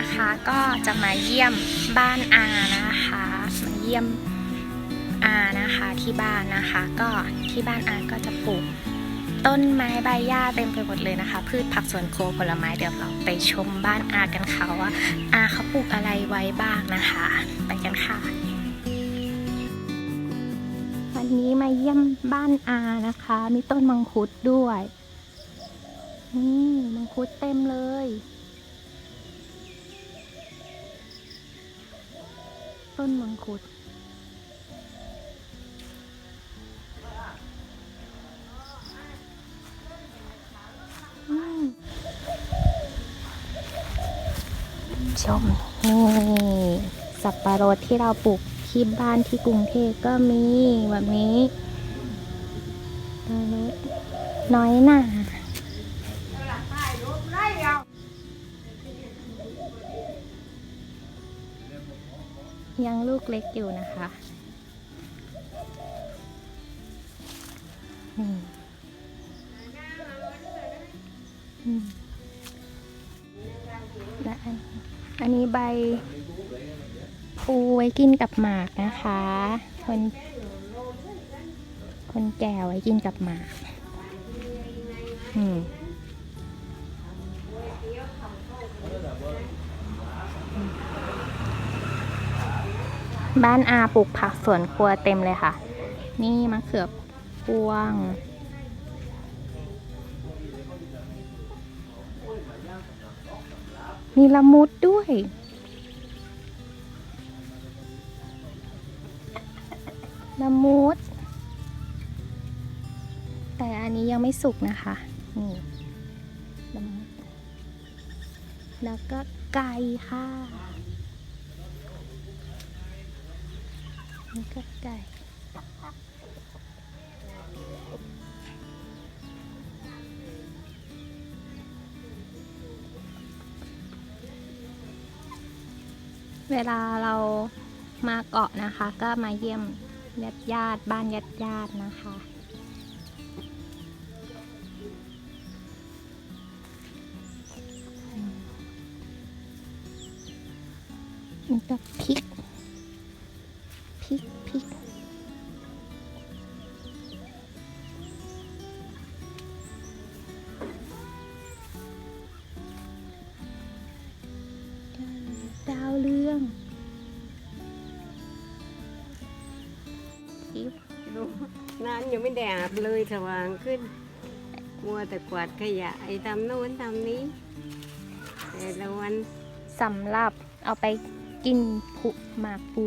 นะคะ ก็จะมาเยี่ยมบ้านอานะคะ มาเยี่ยมอานะคะที่บ้านนะคะ ก็ที่บ้านอาก็จะปลูกต้นไม้ใบหญ้าเต็มไปหมดเลยนะคะ พืชผักสวนครัวผลไม้เดี๋ยวเราไปชมบ้านอากันค่ะว่าอาเขาปลูกอะไรไว้บ้างนะคะ ไปกันค่ะ วันนี้มาเยี่ยมบ้านอานะคะ มีต้นมังคุดด้วยนี่มังคุดเต็มเลย ต้นมังคุด ชมนี่สับปะรดที่เราปลูกที่บ้านที่กรุงเทพก็มีแบบนี้น้อยหน่า ยังลูกเล็กอยู่นะคะนี่และอันอันนี้ใบปูไว้กินกับหมากนะคะ คนคนแก่ไว้กินกับหมากอืม บ้านอาปลูกผักสวนครัวเต็มเลยค่ะ นี่มะเขือพวง มีละมุดด้วย ละมุด แต่อันนี้ยังไม่สุกนะคะ นี่ละมุดแล้วก็ไก่ค่ะ นี่ก็ไก่เวลาเรามาเกาะนะคะ ก็มาเยี่ยมญาติญาติบ้านญาติญาตินะคะนี่ก็พริก พริกพริก ดาวเรืองอิ๊บดูน้ำยังไม่ได้อาบเลยสว่างขึ้น มัวแต่กวาดขยะไอ้ทำโน้นทำนี้ แต่ละวันสำหรับเอาไปกินผุหมากปู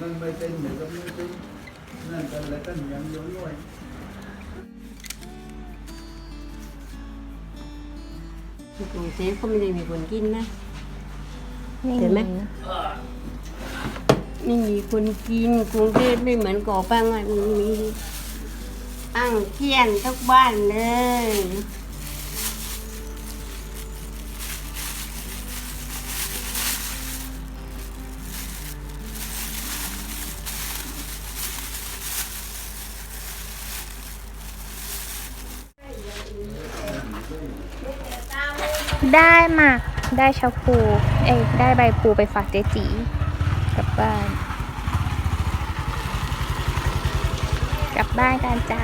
นั่นไม่เป็นหมือนกับไม่เป็นนั่นกันแล้วกันยังย้อนด้วยที่กรุงเทพก็ไม่ได้มีคนกินนะเห็นไหมไม่มีคนกินกรุงเทพไม่เหมือนก่อปังอะมีอ่างเทียนทุกบ้านเลย ได้มากได้ชาพูเอ้ยได้ใบพูไปฝากเจ๊จีกลับบ้าน กลับบ้านกันจ้า